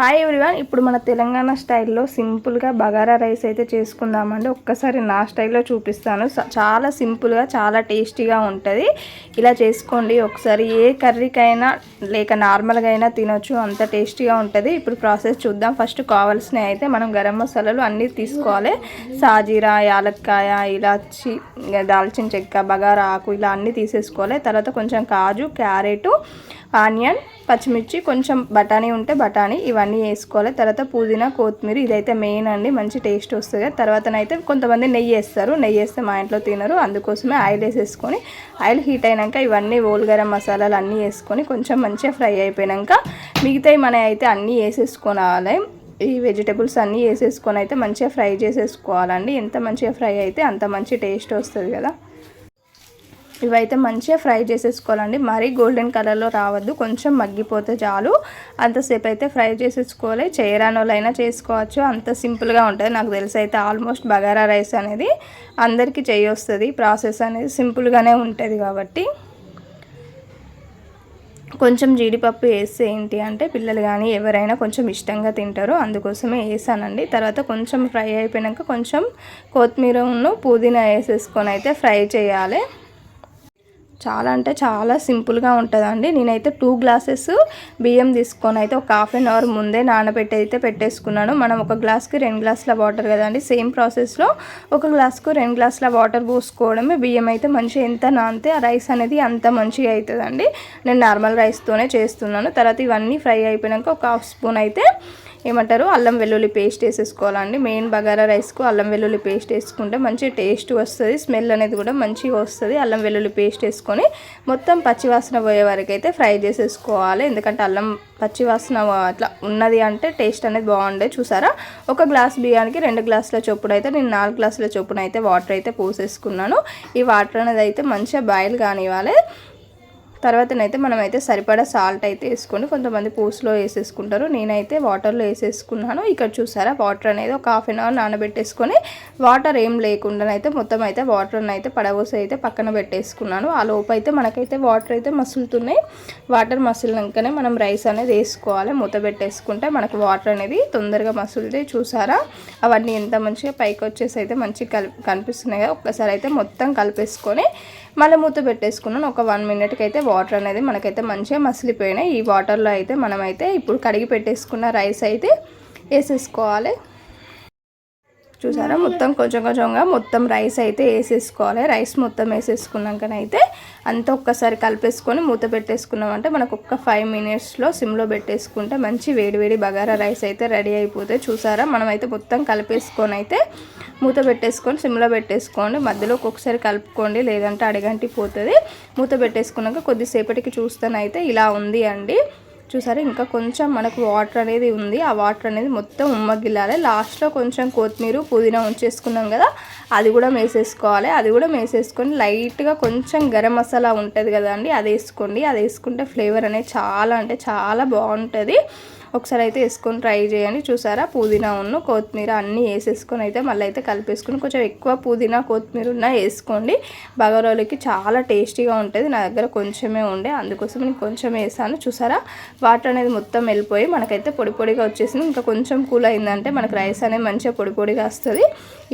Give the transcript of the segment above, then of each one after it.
Hi everyone ఇప్పుడు మన తెలంగాణ స్టైల్లో సింపుల్గా బగారా రైస్ అయితే చేసుకుందామండి. ఒక్కసారి నా స్టైల్లో చూపిస్తాను. చాలా సింపుల్గా చాలా టేస్టీగా ఉంటుంది. ఇలా చేసుకోండి. ఒకసారి ఏ కర్రీకైనా లేక నార్మల్గా అయినా తినొచ్చు. అంత టేస్టీగా ఉంటుంది. ఇప్పుడు ప్రాసెస్ చూద్దాం. ఫస్ట్ కావాల్సినవి అయితే మనం గరం మసాలాలు అన్నీ తీసుకోవాలి. సాజీరా యాలక్కాయ ఇలాచి దాల్చిన చెక్క బగారా ఆకు ఇలా అన్నీ తీసేసుకోవాలి. తర్వాత కొంచెం కాజు క్యారెట్ ఆనియన్ పచ్చిమిర్చి కొంచెం బఠానీ ఉంటే బఠానీ ఇవన్నీ వేసుకోవాలి. తర్వాత పుదీనా కొత్తిమీర ఇదైతే మెయిన్ అండి మంచి టేస్ట్ వస్తుంది. తర్వాతనైతే కొంతమంది నెయ్యి వేస్తారు. నెయ్యి వేస్తే మా ఇంట్లో తినరు. అందుకోసమే ఆయిల్ వేసేసుకొని ఆయిల్ హీట్ అయినాక ఇవన్నీ ఓల్గరం మసాలాలు అన్నీ వేసుకొని కొంచెం మంచిగా ఫ్రై అయిపోయాక మిగతాయి మన అయితే అన్నీ వేసేసుకోవాలి. ఈ వెజిటేబుల్స్ అన్నీ వేసేసుకొని అయితే మంచిగా ఫ్రై చేసేసుకోవాలండి. ఎంత మంచిగా ఫ్రై అయితే అంత మంచి టేస్ట్ వస్తుంది కదా. ఇవైతే మంచిగా ఫ్రై చేసేసుకోవాలండి. మరీ గోల్డెన్ కలర్లో రావద్దు. కొంచెం మగ్గిపోతే చాలు. అంతసేపు అయితే ఫ్రై చేసేసుకోవాలి. చేయరానోళ్ళైనా చేసుకోవచ్చు. అంత సింపుల్గా ఉంటుంది. నాకు తెలిసి అయితే ఆల్మోస్ట్ బగారా రైస్ అనేది అందరికీ చేయొస్తుంది. ప్రాసెస్ అనేది సింపుల్గానే ఉంటుంది కాబట్టి. కొంచెం జీడిపప్పు వేస్తే ఏంటి అంటే పిల్లలు కానీ ఎవరైనా కొంచెం ఇష్టంగా తింటారు. అందుకోసమే వేసానండి. తర్వాత కొంచెం ఫ్రై అయిపోయాక కొంచెం కొత్తిమీరను పుదీనా వేసేసుకొని అయితే ఫ్రై చేయాలి. చాలా అంటే చాలా సింపుల్గా ఉంటుందండి. నేనైతే టూ గ్లాసెస్ బియ్యం తీసుకొని అయితే ఒక హాఫ్ అన్ అవర్ ముందే నానబెట్టి అయితే పెట్టేసుకున్నాను. మనం ఒక గ్లాస్కి రెండు గ్లాసుల వాటర్ కదండి సేమ్ ప్రాసెస్లో ఒక గ్లాస్కు రెండు గ్లాసుల వాటర్ పోసుకోవడమే. బియ్యం అయితే మంచిగా ఎంత నానితే ఆ రైస్ అనేది అంత మంచిగా అవుతుందండి నేను నార్మల్ రైస్తోనే చేస్తున్నాను. తర్వాత ఇవన్నీ ఫ్రై అయిపోయాక ఒక హాఫ్ స్పూన్ అయితే ఏమంటారు? అల్లం వెల్లుల్లి పేస్ట్ వేసేసుకోవాలండి. మెయిన్ బగారా రైస్కు అల్లం వెల్లుల్లి పేస్ట్ వేసుకుంటే మంచి టేస్ట్ వస్తుంది. స్మెల్ అనేది కూడా మంచిగా వస్తుంది. అల్లం వెల్లుల్లి పేస్ట్ వేసుకొని మొత్తం పచ్చివాసన పోయే వరకు అయితే ఫ్రై చేసేసుకోవాలి. ఎందుకంటే అల్లం పచ్చివాసన అట్లా ఉన్నది అంటే టేస్ట్ అనేది బాగుండే చూసారా? ఒక గ్లాస్ బియ్యానికి రెండు గ్లాసుల చొప్పున అయితే నేను నాలుగు గ్లాసుల చొప్పున అయితే వాటర్ అయితే పోసేసుకున్నాను. ఈ వాటర్ అనేది అయితే మంచిగా బాయిల్ కానివ్వాలి. తర్వాతనైతే మనమైతే సరిపడా సాల్ట్ అయితే వేసుకొని కొంతమంది పూసులో వేసేసుకుంటారు. నేనైతే వాటర్లో వేసేసుకున్నాను. ఇక్కడ చూసారా వాటర్ అనేది ఒక హాఫ్ అన్ అవర్ నానబెట్టేసుకొని వాటర్ ఏం లేకుండానైతే మొత్తం అయితే వాటర్ని అయితే పడవోసి అయితే పక్కన పెట్టేసుకున్నాను. ఆ లోపు అయితే మనకైతే వాటర్ అయితే మసులుతున్నాయి. వాటర్ మసిలినాకనే మనం రైస్ అనేది వేసుకోవాలి. మూత పెట్టేసుకుంటే మనకు వాటర్ అనేది తొందరగా మసులుతాయి. చూసారా అవన్నీ ఎంత మంచిగా పైకి వచ్చేసి అయితే మంచిగా కనిపిస్తున్నాయి కదా ఒక్కసారి అయితే మొత్తం కలిపేసుకొని మళ్ళీ మూత పెట్టేసుకున్నాను. ఒక వన్ మినిట్కి అయితే వాటర్ అనేది మనకైతే మంచిగా మసిలిపోయినాయి. ఈ వాటర్లో అయితే మనమైతే ఇప్పుడు కడిగి పెట్టేసుకున్న రైస్ అయితే వేసేసుకోవాలి. చూసారా? మొత్తం కొంచెం కొంచెంగా మొత్తం రైస్ అయితే వేసేసుకోవాలి. రైస్ మొత్తం వేసేసుకున్నాకనైతే అంతా ఒక్కసారి కలిపేసుకొని మూత పెట్టేసుకున్నామంటే మనకు ఒక్క ఫైవ్ మినిట్స్లో సిమ్లో పెట్టేసుకుంటే మంచి వేడివేడి బగారా రైస్ అయితే రెడీ అయిపోతాయి. చూసారా? మనమైతే మొత్తం కలిపేసుకొని అయితే మూత పెట్టేసుకొని సిమ్లో పెట్టేసుకోండి. మధ్యలో ఒక్కొక్కసారి కలుపుకోండి. లేదంటే అడగంటి పోతుంది. మూత పెట్టేసుకున్నాక కొద్దిసేపటికి చూస్తానైతే ఇలా ఉంది అండి. చూసారా? ఇంకా కొంచెం మనకు వాటర్ అనేది ఉంది. ఆ వాటర్ అనేది మొత్తం ఉమ్మగిల్లాలి. లాస్ట్లో కొంచెం కొత్తిమీర పుదీనా ఉంచేసుకున్నాం కదా అది కూడా వేసేసుకోవాలి అది కూడా వేసేసుకొని లైట్గా కొంచెం గరం మసాలా ఉంటుంది కదండి అది వేసుకోండి. అది వేసుకుంటే ఫ్లేవర్ అనేది చాలా అంటే చాలా బాగుంటుంది. ఒకసారి అయితే వేసుకొని ట్రై చేయండి. చూసారా? పుదీనా ఉన్న కొత్తిమీర అన్నీ వేసేసుకొని అయితే మళ్ళీ అయితే కలిపేసుకొని కొంచెం ఎక్కువ పుదీనా కొత్తిమీర ఉన్న వేసుకోండి. బగారోలకి చాలా టేస్టీగా ఉంటుంది. నా దగ్గర కొంచెమే ఉండే అందుకోసం నేను కొంచెం వేసాను. చూసారా? వాటర్ అనేది మొత్తం వెళ్ళిపోయి మనకైతే పొడి పొడిగా వచ్చేసింది. ఇంకా కొంచెం కూల్ అయిందంటే మనకు రైస్ అనేది మంచిగా పొడి పొడిగా వస్తుంది.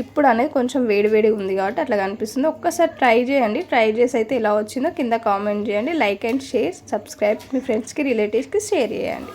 ఇప్పుడు అనేది కొంచెం వేడివేడిగా ఉంది కాబట్టి అట్లా కనిపిస్తుంది. ఒక్కసారి ట్రై చేయండి. ట్రై చేసి అయితే ఎలా వచ్చిందో కింద కామెంట్ చేయండి. లైక్ అండ్ షేర్ సబ్స్క్రైబ్ మీ ఫ్రెండ్స్కి రిలేటివ్స్కి షేర్ చేయండి.